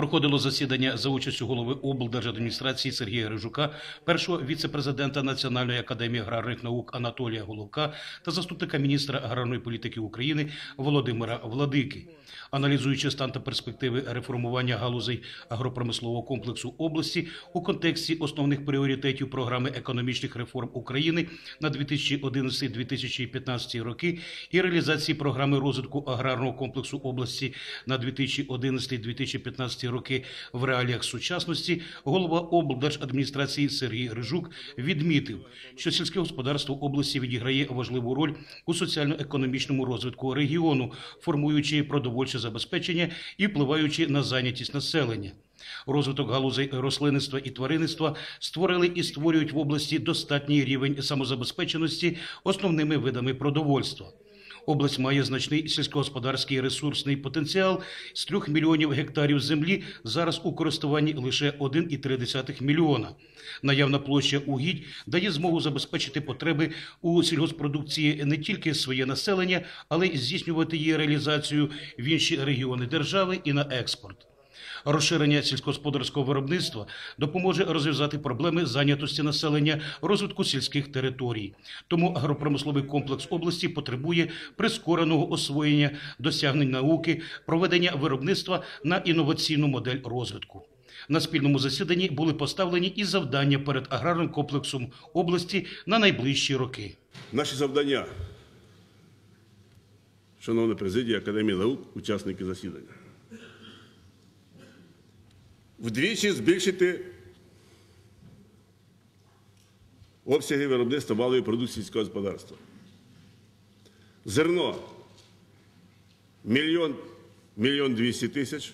Проходило засідання за участю голови облдержадміністрації Сергія Грижука, першого віце-президента Національної академії аграрних наук Анатолія Головка та заступника міністра аграрної політики України Володимира Владики. Аналізуючи стан та перспективи реформування галузей агропромислового комплексу області у контексті основних пріоритетів програми економічних реформ України на 2011-2015 роки і реалізації програми розвитку аграрного комплексу області на 2011-2015 роки в реаліях сучасності, голова облдержадміністрації Сергій Грижук відмітив, що сільське господарство області відіграє важливу роль у соціально-економічному розвитку регіону, формуючи продовольче забезпечення і впливаючи на зайнятість населення. Розвиток галузей рослинництва і тваринництва створили і створюють в області достатній рівень самозабезпеченості основними видами продовольства. Область має значний сільськогосподарський ресурсний потенціал з 3 мільйонів гектарів землі зараз у користуванні лише 1,3 мільйона. Наявна площа угідь дає змогу забезпечити потреби у сільгоспродукції не тільки своє населення, але й здійснювати її реалізацію в інші регіони держави і на експорт. Розширення сільськогосподарського виробництва допоможе розв'язати проблеми зайнятості населення, розвитку сільських територій. Тому агропромисловий комплекс області потребує прискореного освоєння досягнень науки, проведення виробництва на інноваційну модель розвитку. На спільному засіданні були поставлені і завдання перед аграрним комплексом області на найближчі роки. Наші завдання, шановна президія Академії наук, учасники засідання. Вдвічі збільшити обсяги виробництва валової продукції сільського господарства. Зерно мільйон, мільйон двісті тисяч.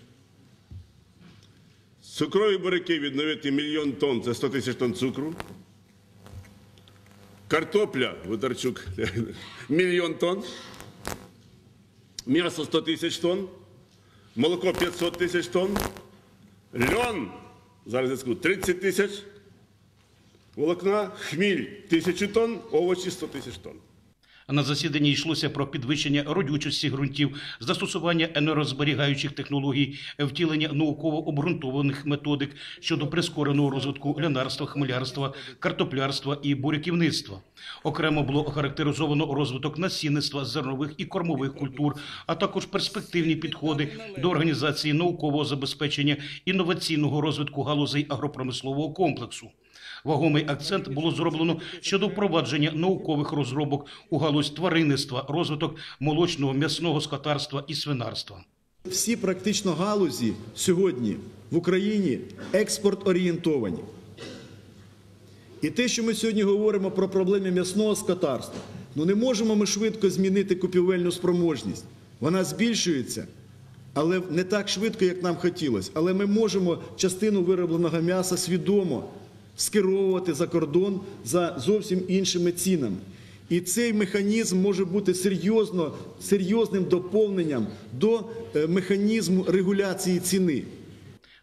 Цукрові буряки відновити мільйон тонн, це 100 тисяч тонн цукру. Картопля, Водарчук, мільйон тонн. М'ясо 100 тисяч тонн. Молоко 500 тисяч тонн. Льон, зараз я скажу, 30 тисяч. Волокна, хміль тисячу тонн, овочі 100 тисяч тонн. На засіданні йшлося про підвищення родючості ґрунтів, застосування енергозберігаючих технологій, втілення науково обґрунтованих методик щодо прискореного розвитку лянарства, хмелярства, картоплярства і буряківництва. Окремо було охарактеризовано розвиток насінництва, зернових і кормових культур, а також перспективні підходи до організації наукового забезпечення інноваційного розвитку галузей агропромислового комплексу. Вагомий акцент було зроблено щодо впровадження наукових розробок у галузь тваринництва, розвиток молочного, м'ясного скотарства і свинарства. Всі практично галузі сьогодні в Україні експорт орієнтовані. І те, що ми сьогодні говоримо про проблеми м'ясного скотарства, ну не можемо ми швидко змінити купівельну спроможність. Вона збільшується, але не так швидко, як нам хотілося. Але ми можемо частину виробленого м'яса свідомо скеровувати за кордон за зовсім іншими цінами. І цей механізм може бути серйозно, серйозним доповненням до е, механізму регуляції ціни.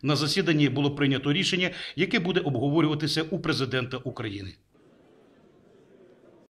На засіданні було прийнято рішення, яке буде обговорюватися у президента України.